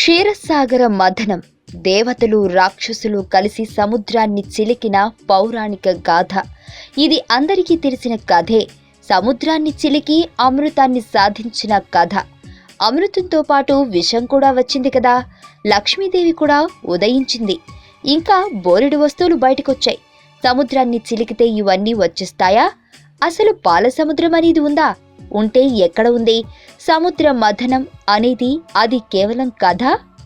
క్షీరసాగర మథనం. దేవతలు రాక్షసులు కలిసి సముద్రాన్ని చిలికిన పౌరాణిక గాథ. ఇది అందరికీ తెలిసిన కథే. సముద్రాన్ని చిలికి అమృతాన్ని సాధించిన కథ. అమృతంతో పాటు విషం కూడా వచ్చింది కదా. లక్ష్మీదేవి కూడా ఉదయించింది. ఇంకా బోరెడు వస్తువులు బయటకొచ్చాయి. సముద్రాన్ని చిలికితే ఇవన్నీ వచ్చేస్తాయా? అసలు పాల సముద్రం అనేది ఉందా? ఉంటే ఎక్కడ ఉంది? సముద్ర మథనం అనేది అది కేవలం కథ?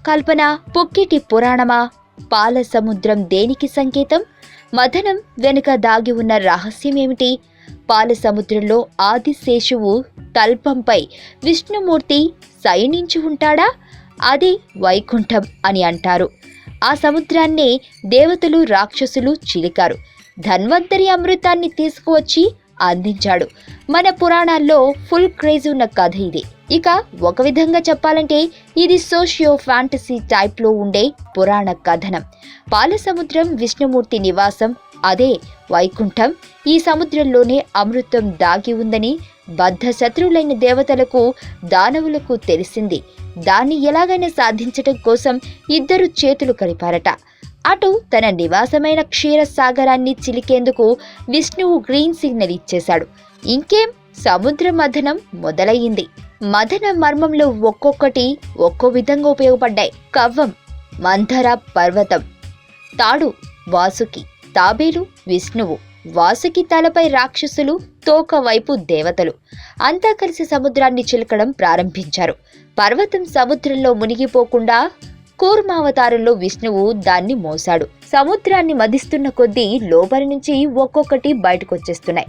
కల్పన పుక్కిటి పురాణమా? పాల సముద్రం దేనికి సంకేతం? మథనం వెనుక దాగి ఉన్న రహస్యం ఏమిటి? పాల సముద్రంలో ఆదిశేషువు తల్పంపై విష్ణుమూర్తి శయనించి ఉంటాడా? అది వైకుంఠం అని అంటారు. ఆ సముద్రాన్నే దేవతలు రాక్షసులు చిలికారు. ధన్వంతరి అమృతాన్ని తీసుకువచ్చి అందించాడు. మన పురాణాల్లో ఫుల్ క్రేజ్ ఉన్న కథ ఇది. ఇక ఒక విధంగా చెప్పాలంటే ఇది సోషియో ఫ్యాంటసీ టైప్లో ఉండే పురాణ కథనం. పాలసముద్రం విష్ణుమూర్తి నివాసం అదే వైకుంఠం. ఈ సముద్రంలోనే అమృతం దాగి ఉందని బద్ధ శత్రువులైన దేవతలకు దానవులకు తెలిసింది. దాన్ని ఎలాగైనా సాధించటం కోసం ఇద్దరు చేతులు కలిపారట. అటు తన నివాసమైన క్షీరసాగరాన్ని చిలికేందుకు విష్ణువు గ్రీన్ సిగ్నల్ ఇచ్చేశాడు. ఇంకేం? సముద్ర మథనం మొదలయ్యింది. మథన మర్మంలో ఒక్కొక్కటి ఒక్కో విధంగా ఉపయోగపడ్డాయి. కవ్వం మంథర పర్వతం తాడు వాసుకి తాబేలు విష్ణువు వాసుకి తలపై రాక్షసులు తోక వైపు దేవతలు. అంతా కలిసి సముద్రాన్ని చిలకడం ప్రారంభించారు. పర్వతం సముద్రంలో మునిగిపోకుండా కూర్మావతారంలో విష్ణువు దాన్ని మోసాడు సముద్రాన్ని మదిస్తున్న కొద్దీ లోపలి నుంచి ఒక్కొక్కటి బయటకొచ్చేస్తున్నాయి.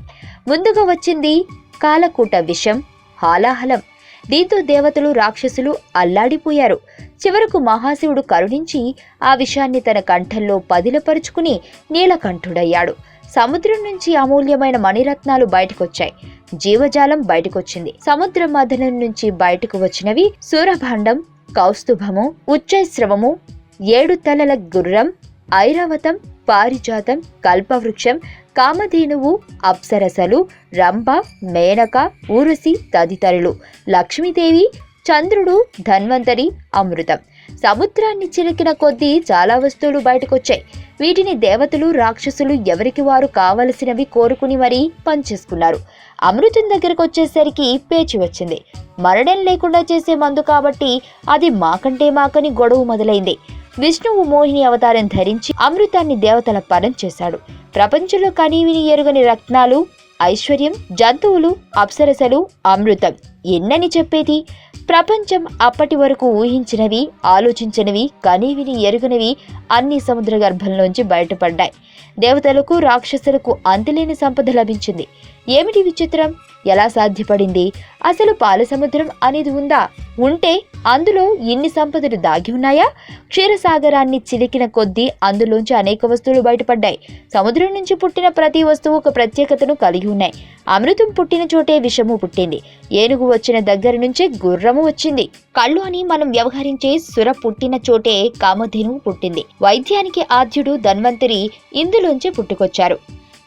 ముందుగా వచ్చింది కాలకూట విషం హాలాహలం. దీంతో దేవతలు రాక్షసులు అల్లాడిపోయారు. చివరకు మహాశివుడు కరుణించి ఆ విషయాన్ని తన కంఠంలో పదిలపరుచుకుని నీలకంఠుడయ్యాడు. సముద్రం నుంచి అమూల్యమైన మణిరత్నాలు బయటకొచ్చాయి. జీవజాలం బయటకొచ్చింది. సముద్ర మథనం నుంచి బయటకు వచ్చినవి సూరభాండం కౌస్తుభము ఉచ్చైశ్రవము ఏడు తలల గుర్రం ఐరావతం పారిజాతం కల్పవృక్షం కామధేనువు అప్సరసలు రంభ మేనక ఊరసి తదితరులు. లక్ష్మీదేవి చంద్రుడు ధన్వంతరి అమృతం. సముద్రాన్ని చిలికిన కొద్దీ చాలా వస్తువులు బయటకొచ్చాయి. వీటిని దేవతలు రాక్షసులు ఎవరికి వారు కావలసినవి కోరుకుని మరీ పనిచేసుకున్నారు అమృతం దగ్గరకు వచ్చేసరికి పేచి వచ్చింది. మరణం లేకుండా చేసే మందు కాబట్టి అది మాకంటే మాకని గొడవ మొదలైంది. విష్ణువు మోహిని అవతారం ధరించి అమృతాన్ని దేవతల పరం చేశాడు. ప్రపంచంలో కనీవిని ఎరుగని రత్నాలు ఐశ్వర్యం జంతువులు అప్సరసలు అమృతం. ఎన్నని చెప్పేది? ప్రపంచం అప్పటి వరకు ఊహించినవి ఆలోచించినవి కనీవిని ఎరుగనివి అన్ని సముద్ర గర్భంలోంచి బయటపడ్డాయి. దేవతలకు రాక్షసులకు అంతులేని సంపద లభించింది. ఏమిటి విచిత్రం? ఎలా సాధ్యపడింది? అసలు పాల సముద్రం అనేది ఉందా? ఉంటే అందులో ఇన్ని సంపదలు దాగి ఉన్నాయా? క్షీరసాగరాన్ని చిలికిన కొద్దీ అందులోంచి అనేక వస్తువులు బయటపడ్డాయి. సముద్రం నుంచి పుట్టిన ప్రతి వస్తువు ఒక ప్రత్యేకతను కలిగి ఉన్నాయి. అమృతం పుట్టిన చోటే విషము పుట్టింది. ఏనుగు వచ్చిన దగ్గర నుంచే గుర్రము వచ్చింది. కళ్ళు అని మనం వ్యవహరించే సుర పుట్టిన చోటే కామధేనువు పుట్టింది. వైద్యానికి ఆద్యుడు ధన్వంతరి ఇందులోంచే పుట్టుకొచ్చారు.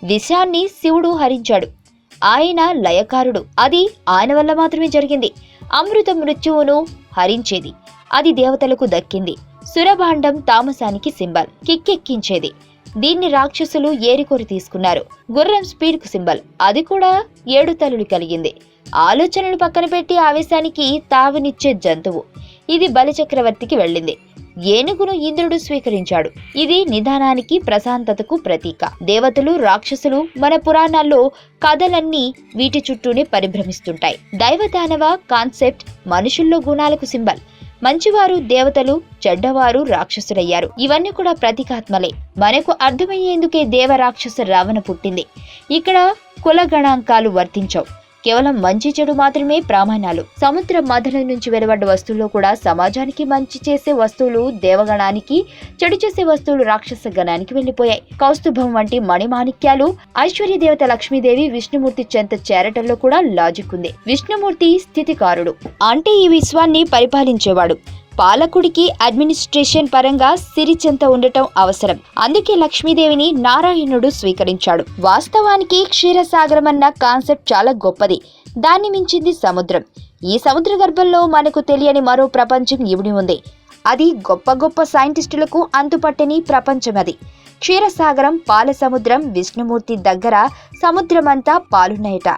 విషాన్ని శివుడు హరించాడు. ఆయన లయకారుడు. అది ఆయన వల్ల మాత్రమే జరిగింది. అమృత మృత్యువును హరించేది. అది దేవతలకు దక్కింది. సురభాండం తామసానికి సింబల్. కిక్కెక్కించేది. దీన్ని రాక్షసులు ఏరికొరి తీసుకున్నారు. గుర్రం స్పీడ్కు సింబల్. అది కూడా ఏడు తలలు కలిగింది. ఆలోచనలు పక్కన పెట్టి ఆవేశానికి తావునిచ్చే జంతువు. ఇది బలిచక్రవర్తికి వెళ్ళింది. ఏనుగును ఇంద్రుడు స్వీకరించాడు. ఇది నిదానానికి ప్రశాంతతకు ప్రతీక. దేవతలు రాక్షసులు మన పురాణాల్లో కథలన్నీ వీటి చుట్టూనే పరిభ్రమిస్తుంటాయి. దైవదానవ కాన్సెప్ట్ మనుషుల్లో గుణాలకు సింబల్. మంచివారు దేవతలు చెడ్డవారు రాక్షసులయ్యారు. ఇవన్నీ కూడా ప్రతీకాత్మలే. మనకు అర్థమయ్యేందుకే దేవ రాక్షస రావణ పుట్టింది. ఇక్కడ కుల గణాంకాలు వర్తించవు. కేవలం మంచి చెడు మాత్రమే ప్రామాణాలు. సముద్ర మధుల నుంచి వెలువడ్డ వస్తువుల్లో కూడా సమాజానికి మంచి చేసే వస్తువులు దేవగణానికి చెడు చేసే వస్తువులు రాక్షస గణానికి వెళ్ళిపోయాయి కౌస్తుభం వంటి మణిమాణిక్యాలు ఐశ్వర్య దేవత లక్ష్మీదేవి విష్ణుమూర్తి చెంత చేరటంలో కూడా లాజిక్ ఉంది. విష్ణుమూర్తి స్థితికారుడు. అంటే ఈ విశ్వాన్ని పరిపాలించేవాడు. పాలకుడికి అడ్మినిస్ట్రేషన్ పరంగా సిరిచెంత ఉండటం అవసరం. అందుకే లక్ష్మీదేవిని నారాయణుడు స్వీకరించాడు. వాస్తవానికి క్షీరసాగరం అన్న కాన్సెప్ట్ చాలా గొప్పది. దాన్ని మించింది సముద్రం. ఈ సముద్ర గర్భంలో మనకు తెలియని మరో ప్రపంచం ఇవిడి ఉంది. అది గొప్ప గొప్ప సైంటిస్టులకు అంతుపట్టని ప్రపంచం అది. క్షీరసాగరం పాల సముద్రం విష్ణుమూర్తి దగ్గర సముద్రమంతా పాలున్నాయట.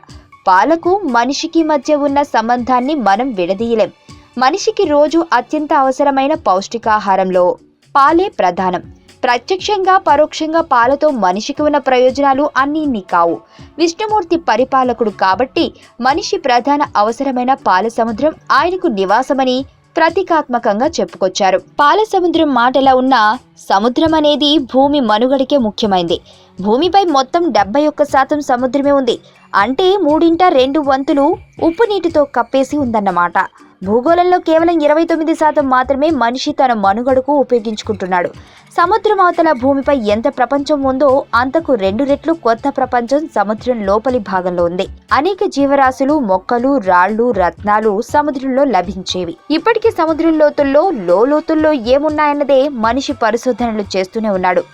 పాలకు మనిషికి మధ్య ఉన్న సంబంధాన్ని మనం విడదీయలేం. మనిషికి రోజు అత్యంత అవసరమైన పౌష్టికాహారంలో పాలే ప్రధానం. ప్రత్యక్షంగా పరోక్షంగా పాలతో మనిషికి ఉన్న ప్రయోజనాలు అన్నీ కావు. విష్ణుమూర్తి పరిపాలకుడు కాబట్టి మనిషి ప్రధాన అవసరమైన పాల సముద్రం ఆయనకు నివాసమని ప్రతీకాత్మకంగా చెప్పుకొచ్చారు. పాల సముద్రం మాటలా ఉన్న సముద్రం అనేది భూమి మనుగడకే ముఖ్యమైంది. భూమిపై మొత్తం డెబ్బై ఒక్క శాతం సముద్రమే ఉంది. అంటే మూడింట రెండు వంతులు ఉప్పు నీటితో కప్పేసి ఉందన్నమాట. భూగోళంలో కేవలం ఇరవై తొమ్మిది శాతం మాత్రమే మనిషి తన మనుగడకు ఉపయోగించుకుంటున్నాడు. సముద్రం అవతల భూమిపై ఎంత ప్రపంచం ఉందో అంతకు రెండు రెట్లు కొత్త ప్రపంచం సముద్రం లోపలి భాగంలో ఉంది. అనేక జీవరాశులు మొక్కలు రాళ్ళు రత్నాలు సముద్రంలో లభించేవి. ఇప్పటికీ సముద్రం లోతుల్లో లోతుల్లో ఏమున్నాయన్నదే మనిషి పరిశోధనలు చేస్తూనే ఉన్నాడు.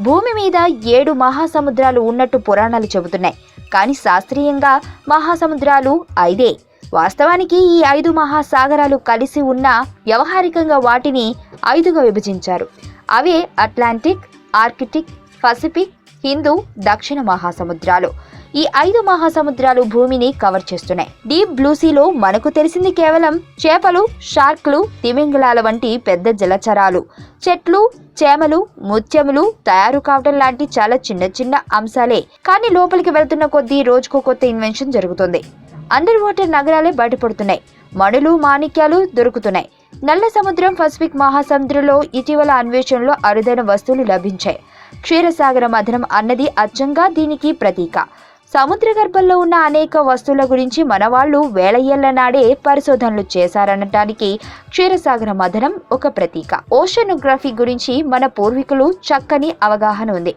భూమి మీద ఏడు మహాసముద్రాలు ఉన్నట్టు పురాణాలు చెబుతున్నాయి. కానీ శాస్త్రీయంగా మహాసముద్రాలు ఐదే. వాస్తవానికి ఈ ఐదు మహాసాగరాలు కలిసి ఉన్న వ్యవహారికంగా వాటిని ఐదుగా విభజించారు. అవే అట్లాంటిక్ ఆర్కిటిక్ పసిఫిక్ హిందూ దక్షిణ మహాసముద్రాలు. ఈ ఐదు మహాసముద్రాలు భూమిని కవర్ చేస్తున్నాయి. డీప్ బ్లూసీలో మనకు తెలిసింది కేవలం చేపలు షార్క్లు తిమింగళాల వంటి పెద్ద జలచరాలు. చెట్లు చేమలు ముత్యములు తయారు కావడం లాంటి చాలా చిన్న చిన్న అంశాలే. కానీ లోపలికి వెళ్తున్న కొద్దీ రోజుకో కొత్త ఇన్వెన్షన్ జరుగుతుంది. అండర్ వాటర్ నగరాలే బయటపడుతున్నాయి. మణులు మాణిక్యాలు దొరుకుతున్నాయి. నల్ల సముద్రం పసిఫిక్ మహాసముద్రంలో ఇటీవల అన్వేషణలో అరుదైన వస్తువులు లభించాయి. క్షీరసాగర మథనం అన్నది అచ్చంగా దీనికి ప్రతీక. సముద్ర గర్భంలో ఉన్న అనేక వస్తువుల గురించి మనవాళ్ళు వేల ఏళ్ళ నాడే పరిశోధనలు చేశారనటానికి క్షీరసాగర మథనం ఒక ప్రతీక. ఓషనోగ్రఫీ గురించి మన పూర్వీకులు చక్కని అవగాహన ఉంది.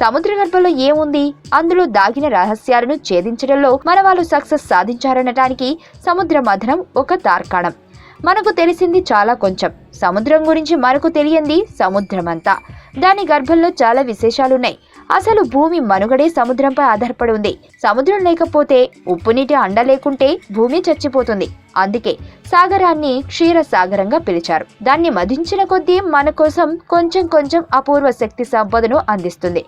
సముద్ర గర్భంలో ఏముంది? అందులో దాగిన రహస్యాలను ఛేదించడంలో మన వాళ్ళు సక్సెస్ సాధించారనటానికి సముద్ర మథనం ఒక తార్కాణం. మనకు తెలిసింది చాలా కొంచెం. సముద్రం గురించి మనకు తెలియంది సముద్రమంతా. దాని గర్భంలో చాలా విశేషాలున్నాయి. అసలు భూమి మనుగడే సముద్రంపై ఆధారపడి ఉంది. సముద్రం లేకపోతే ఉప్పు నీటి అండ లేకుంటే భూమి చచ్చిపోతుంది. అందుకే సాగరాన్ని క్షీర సాగరంగా పిలిచారు. దాన్ని మధించిన కొద్దీ మన కోసం కొంచెం కొంచెం అపూర్వ శక్తి సంపదను అందిస్తుంది.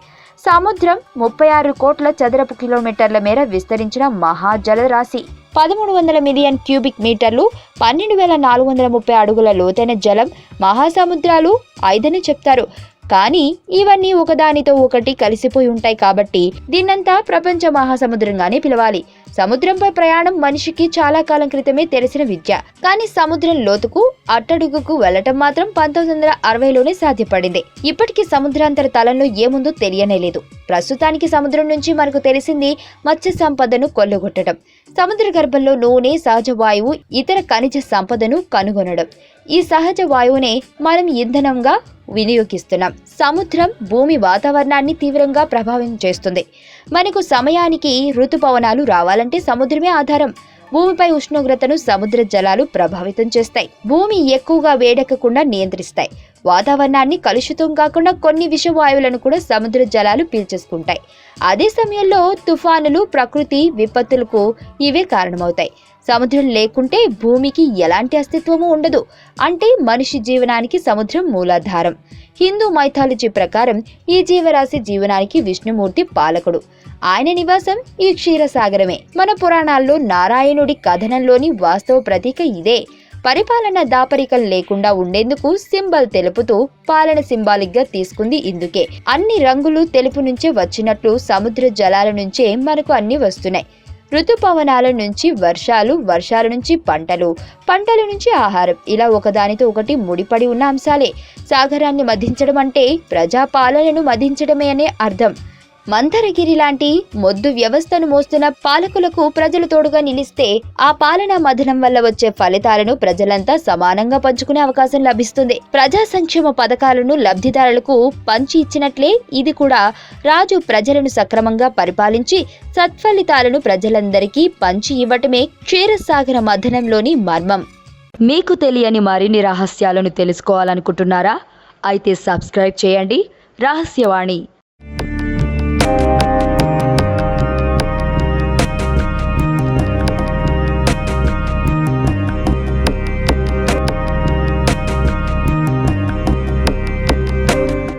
సముద్రం ముప్పై ఆరు కోట్ల చదరపు కిలోమీటర్ల మేర విస్తరించిన మహాజలరాశి పదమూడు వందల మిలియన్ క్యూబిక్ మీటర్లు పన్నెండు వేల నాలుగు వందల ముప్పై అడుగుల లోతైన జలం మహాసముద్రాలు ఐదని చెప్తారు. కానీ ఇవన్నీ ఒకదానితో ఒకటి కలిసిపోయి ఉంటాయి కాబట్టి దీన్నంతా ప్రపంచ మహాసముద్రంగానే పిలవాలి. సముద్రంపై ప్రయాణం మనిషికి చాలా కాలం క్రితమే తెలిసిన విద్య. కానీ సముద్రం లోతుకు అట్టడుగుకు వెళ్ళటం మాత్రం పంతొమ్మిది వందల అరవైలోనే సాధ్యపడింది. ఇప్పటికీ సముద్రాంతర తలంలో ఏముందో తెలియనే లేదు. ప్రస్తుతానికి సముద్రం నుంచి మనకు తెలిసింది మత్స్య సంపదను కొల్లగొట్టడం. సముద్ర గర్భంలో నూనె సహజ వాయువు ఇతర ఖనిజ సంపదను కనుగొనడం. ఈ సహజ వాయువునే మనం ఇంధనంగా వినియోగిస్తున్నాం. సముద్రం భూమి వాతావరణాన్ని తీవ్రంగా ప్రభావితం చేస్తుంది. మనకు సమయానికి ఋతుపవనాలు రావాలంటే సముద్రమే ఆధారం. భూమిపై ఉష్ణోగ్రతను సముద్ర జలాలు ప్రభావితం చేస్తాయి. భూమి ఎక్కువగా వేడెక్కకుండా నియంత్రిస్తాయి. వాతావరణాన్ని కలుషితం కాకుండా కొన్ని విషవాయువులను కూడా సముద్ర జలాలు పీల్చేసుకుంటాయి. అదే సమయంలో తుఫానులు ప్రకృతి విపత్తులకు ఇవే కారణమవుతాయి. సముద్రం లేకుంటే భూమికి ఎలాంటి అస్తిత్వము ఉండదు. అంటే మనిషి జీవనానికి సముద్రం మూలాధారం. హిందూ మైథాలజీ ప్రకారం ఈ జీవరాశి జీవనానికి విష్ణుమూర్తి పాలకుడు. ఆయన నివాసం ఈ క్షీరసాగరమే. మన పురాణాల్లో నారాయణుడి కథనంలోని వాస్తవ ప్రతీక ఇదే. పరిపాలన దాపరికం లేకుండా ఉండేందుకు సింబల్ తెలుపుతూ పాలన సింబాలిక్గా తీసుకుంది ఇందుకే. అన్ని రంగులు తెలుపు నుంచే వచ్చినట్లు సముద్ర జలాల నుంచే మనకు అన్ని వస్తున్నాయి. ఋతుపవనాల నుంచి వర్షాలు వర్షాల నుంచి పంటలు. పంటల నుంచి ఆహారం. ఇలా ఒకదానితో ఒకటి ముడిపడి ఉన్న అంశాలే. సాగరాన్ని మధించడం అంటే ప్రజాపాలనను మధించడమే అనే అర్థం. మందరగిరి లాంటి మొద్దు వ్యవస్థను మోస్తున్న పాలకులకు ప్రజలు తోడుగా నిలిస్తే ఆ పాలనా మధనం వల్ల వచ్చే ఫలితాలను ప్రజలంతా సమానంగా పంచుకునే అవకాశం లభిస్తుంది. ప్రజా సంక్షేమ పథకాలను లబ్ధిదారులకు పంచి ఇచ్చినట్లే ఇది కూడా రాజు ప్రజలను సక్రమంగా పరిపాలించి సత్ఫలితాలను ప్రజలందరికీ పంచి ఇవ్వటమే క్షీరసాగర మధనంలోని మర్మం. మీకు తెలియని మరిన్ని రహస్యాలను తెలుసుకోవాలనుకుంటున్నారా? అయితే సబ్స్క్రైబ్ చేయండి. రహస్యవాణి. Bye.